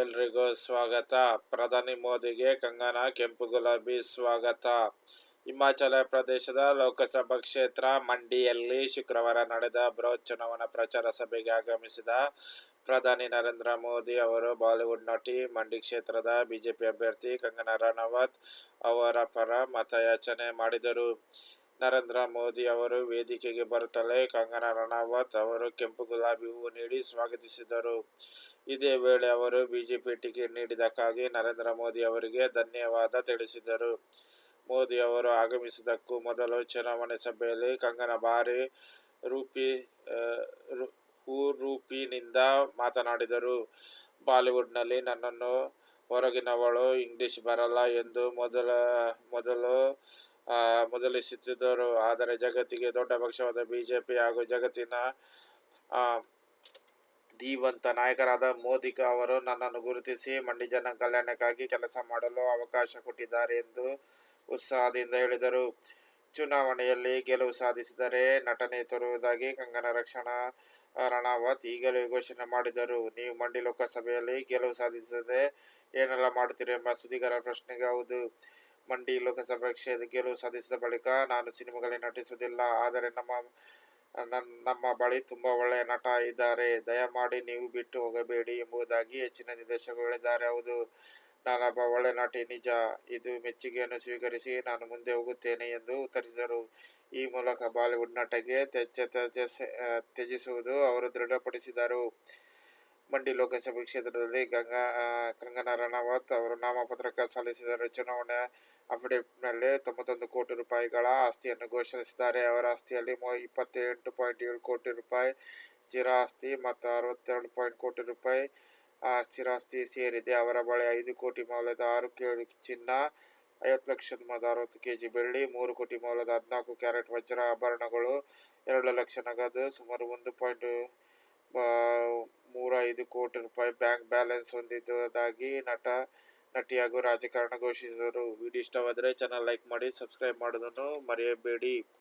ಎಲ್ರಿಗೂ ಸ್ವಾಗತ. ಪ್ರಧಾನಿ ಮೋದಿಗೆ ಕಂಗನ, ಕೆಂಪು ಗುಲಾಬಿ ಸ್ವಾಗತ. ಹಿಮಾಚಲ ಪ್ರದೇಶದ ಲೋಕಸಭಾ ಕ್ಷೇತ್ರ ಮಂಡಿಯಲ್ಲಿ ಶುಕ್ರವಾರ ನಡೆದ ಬೃಹತ್ ಚುನಾವಣಾ ಪ್ರಚಾರ ಸಭೆಗೆ ಆಗಮಿಸಿದ ಪ್ರಧಾನಿ ನರೇಂದ್ರ ಮೋದಿ ಅವರು ಬಾಲಿವುಡ್ ನಟಿ ಮಂಡಿ ಕ್ಷೇತ್ರದ ಬಿಜೆಪಿ ಅಭ್ಯರ್ಥಿ ಕಂಗನಾ ರಾಣಾವತ್ ಅವರ ಪರ ಮತಯಾಚನೆ ಮಾಡಿದರು. ನರೇಂದ್ರ ಮೋದಿ ಅವರು ವೇದಿಕೆಗೆ ಬರುತ್ತಲೇ ಕಂಗನಾ ರಣಾವತ್ ಅವರು ಕೆಂಪು ಗುಲಾಬಿ ಹೂವು ನೀಡಿ ಸ್ವಾಗತಿಸಿದರು. ಇದೇ ವೇಳೆ ಅವರು ಬಿಜೆಪಿ ಟಿಕೆಟ್ ನೀಡಿದ್ದಕ್ಕಾಗಿ ನರೇಂದ್ರ ಮೋದಿ ಅವರಿಗೆ ಧನ್ಯವಾದ ತಿಳಿಸಿದರು. ಮೋದಿ ಅವರು ಆಗಮಿಸುವುದಕ್ಕೂ ಮೊದಲು ಚುನಾವಣೆ ಸಭೆಯಲ್ಲಿ ಕಂಗನಾ ಭಾರಿ ರೂಪಿ ಆ, ರು- ಹುರುಪಿನಿಂದ ಮಾತನಾಡಿದರು. ಬಾಲಿವುಡ್ನಲ್ಲಿ ನನ್ನನ್ನು ಹೊರಗಿನವಳು ಇಂಗ್ಲಿಷ್ ಬರಲ್ಲ ಎಂದು ಮೊದಲ ಮೊದಲು ಮೊದಲಿಸುತ್ತಿದ್ದರು ಆದರೆ ಜಗತ್ತಿಗೆ ದೊಡ್ಡ ಪಕ್ಷವಾದ ಬಿಜೆಪಿ ಹಾಗೂ ಜಗತ್ತಿನ ಧೀವಂತ ನಾಯಕರಾದ ಮೋದಿ ಅವರು ನನ್ನನ್ನು ಗುರುತಿಸಿ ಮಂಡಿ ಜನ ಕಲ್ಯಾಣಕ್ಕಾಗಿ ಕೆಲಸ ಮಾಡಲು ಅವಕಾಶ ಕೊಟ್ಟಿದ್ದಾರೆ ಎಂದು ಉತ್ಸಾಹದಿಂದ ಹೇಳಿದರು. ಚುನಾವಣೆಯಲ್ಲಿ ಗೆಲುವು ಸಾಧಿಸಿದರೆ ನಟನೆ ತರುವುದಾಗಿ ಕಂಗನ ರಕ್ಷಣಾ ರಣಾವತ್ ಈಗಲೇ ಘೋಷಣೆ ಮಾಡಿದರು. ನೀವು ಮಂಡಿ ಲೋಕಸಭೆಯಲ್ಲಿ ಗೆಲುವು ಸಾಧಿಸದೆ ಏನೆಲ್ಲ ಮಾಡುತ್ತೀರಿ ಎಂಬ ಸುದ್ದಿಗಾರರ ಪ್ರಶ್ನೆಗೆ ಹೌದು. ಮಂಡಿ ಲೋಕಸಭಾ ಕ್ಷೇತ್ರ ಗೆಲುವು ಸಾಧಿಸಿದ ಬಳಿಕ ನಾನು ಸಿನಿಮಾಗಳಲ್ಲಿ ನಟಿಸುವುದಿಲ್ಲ, ಆದರೆ ನಮ್ಮ ನನ್ನ ನಮ್ಮ ಬಳಿ ತುಂಬ ಒಳ್ಳೆಯ ನಟ ಇದ್ದಾರೆ. ದಯಮಾಡಿ ನೀವು ಬಿಟ್ಟು ಹೋಗಬೇಡಿ ಎಂಬುದಾಗಿ ಹೆಚ್ಚಿನ ನಿರ್ದೇಶಕರು ಹೇಳಿದ್ದಾರೆ. ಹೌದು, ನಾನೊಬ್ಬ ಒಳ್ಳೆ ನಟಿ, ನಿಜ. ಇದು ಮೆಚ್ಚುಗೆಯನ್ನು ಸ್ವೀಕರಿಸಿ ನಾನು ಮುಂದೆ ಹೋಗುತ್ತೇನೆ ಎಂದು ಉತ್ತರಿಸಿದರು. ಈ ಮೂಲಕ ಬಾಲಿವುಡ್ ನಟಗೆ ತ್ಯಜಸ್ ತ್ಯಜಿಸುವುದು ಅವರು ದೃಢಪಡಿಸಿದರು. ಮಂಡಿ ಲೋಕಸಭೆ ಕ್ಷೇತ್ರದಲ್ಲಿ ಗಂಗಾ ಕಂಗನಾ ರಣಾವತ್ ಅವರು ನಾಮಪತ್ರಕ್ಕೆ ಸಲ್ಲಿಸಿದರು. ಚುನಾವಣೆ ಅಫಿಡವಿಟ್ನಲ್ಲಿ ತೊಂಬತ್ತೊಂದು ಕೋಟಿ ರೂಪಾಯಿಗಳ ಆಸ್ತಿಯನ್ನು ಘೋಷಿಸಿದ್ದಾರೆ. ಅವರ ಆಸ್ತಿಯಲ್ಲಿ ಮೊ, ಇಪ್ಪತ್ತೆಂಟು ಪಾಯಿಂಟ್ ಏಳು ಕೋಟಿ ರೂಪಾಯಿ ಸ್ಥಿರ ಆಸ್ತಿ ಮತ್ತು ಅರವತ್ತೆರಡು ಪಾಯಿಂಟ್ ಕೋಟಿ ರೂಪಾಯಿ ಸ್ಥಿರ ಸ್ಥಿರಾಸ್ತಿ ಸೇರಿದೆ. ಅವರ ಬಳಿ ಐದು ಕೋಟಿ ಮೌಲ್ಯದ ಆರು ಕೆಜಿ ಚಿನ್ನ, ಐವತ್ತು ಲಕ್ಷದ ಮೊದಲು ಅರವತ್ತು ಕೆ ಜಿ ಬೆಳ್ಳಿ, ಮೂರು ಕೋಟಿ ಮೌಲ್ಯದ ಹದಿನಾಲ್ಕು ಕ್ಯಾರೆಟ್ ವಜ್ರ ಆಭರಣಗಳು, ಎರಡು ಲಕ್ಷ ನಗದು ಸುಮಾರು ಒಂದು ಪಾಯಿಂಟ್ ಮೂರ ಐದು ಕೋಟಿ ರೂಪಾಯಿ ಬ್ಯಾಂಕ್ ಬ್ಯಾಲೆನ್ಸ್ ಹೊಂದಿದ್ದಾಗಿ ನಟ ನಟಿ ಹಾಗೂ ರಾಜಕಾರಣ ಘೋಷಿಸಿದರು. ವಿಡಿಯೋ ಇಷ್ಟವಾದರೆ ಚಾನಲ್ ಲೈಕ್ ಮಾಡಿ ಸಬ್ಸ್ಕ್ರೈಬ್ ಮಾಡೋದನ್ನು ಮರೆಯಬೇಡಿ.